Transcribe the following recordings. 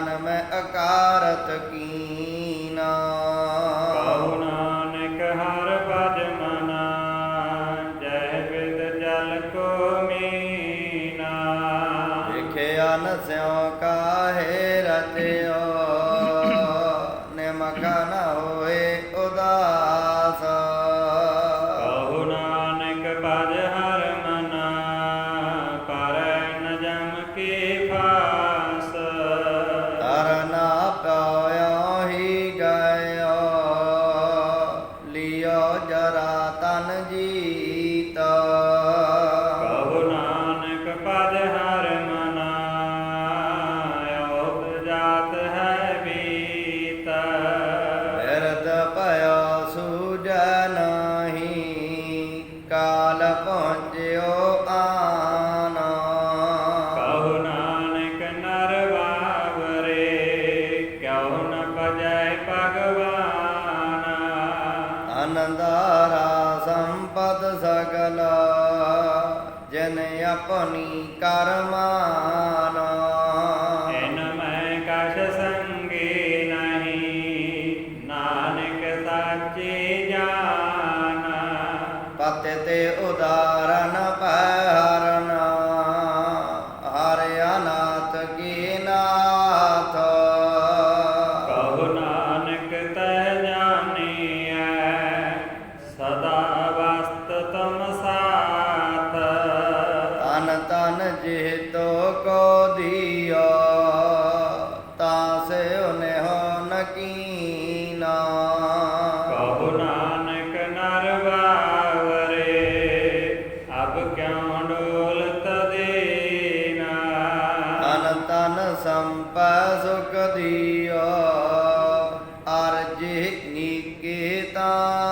ਤਨ ਮੈਂ ਅਕਾਰਤ ਕੀਨਾ। ਕਹੋ ਨਾਨਕ ਹਰ ਪਦ ਮਨਾ ਜੈ ਬਿਦ ਜਲ ਕੋ ਮੀਨਾ। ਦੇਖਿਆ ਨਸਿਓ ਕਾਹੇ ਰਤਿਓ ਨਿਮਕ ਨ ਹੋਏ ਉਦਾਸ। ਕਹੋ ਨਾਨਕ ਪਦ ਹਰ ਮਨਾ ਪਰ ਨ ਜਮ ਕੇ ਜਨ ਆਪਣੀ ਕਰਮਾਨਾ। ਇਨ ਮੈਂ ਕਛ ਸੰਗੇ ਨਹੀਂ ਨਾਨਕ ਸਾਚੇ ਜਾਣਾ ਪਤ ਤੇ ਉਦਾਰਨ ਭੈ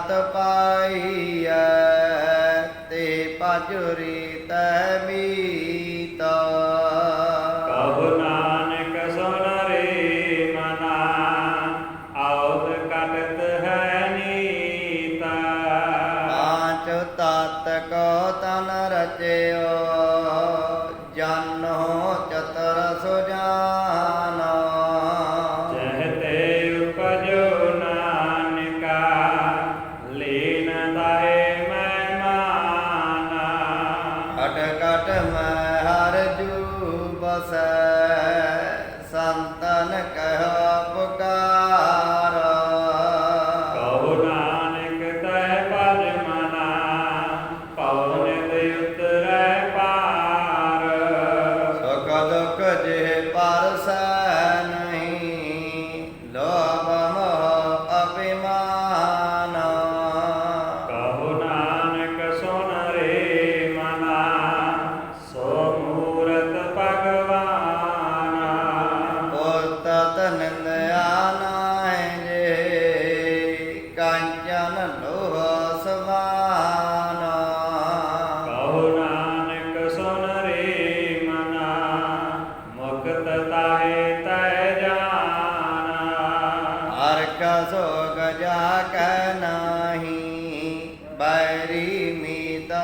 ਸਤ ਪਾਈਐ ਤੇ ਪਜ ਰੀਤੈ ਮੀ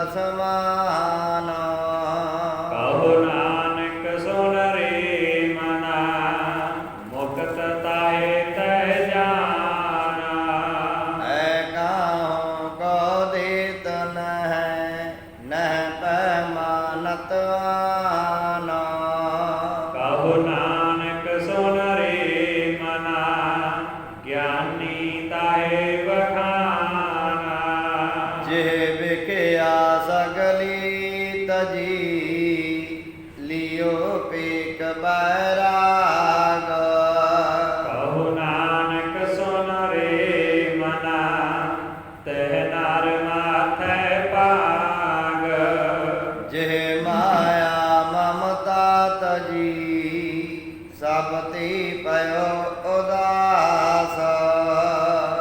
怎么？ਜੀਉ ਪੇਕ ਬਰਾਗ। ਕਹੋ ਨਾਨਕ ਸੁਨ ਰੇ ਮਨਾ ਤਹਿ ਨਰ ਮਾਥੈ ਪਾਗ ਜਿਹ ਮਾਇਆ ਮਮਤਾ ਤਜੀ ਸਭ ਤੇ ਪਇਓ ਉਦਾਸ।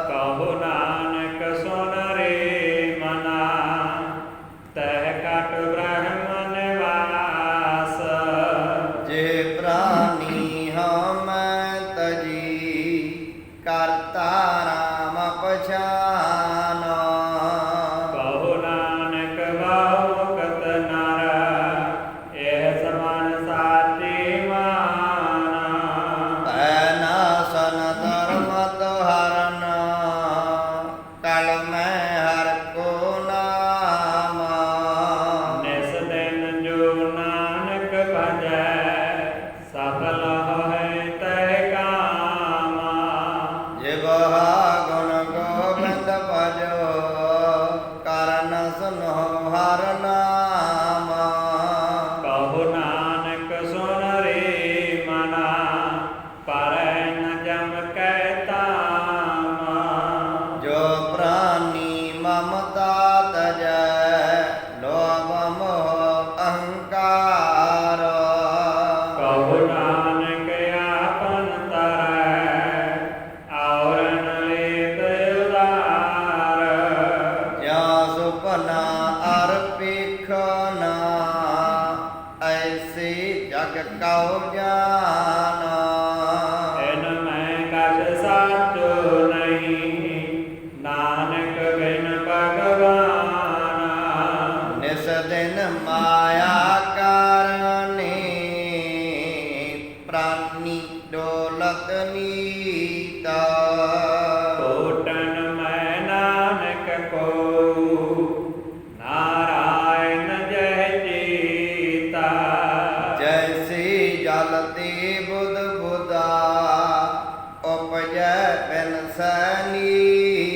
ਕਹੋ ਨਾਨਕ ਸੁਨ ਰੇ ਮਨਾ ਤਹਿ ਕਟ ਬਰਾਗ بن ثاني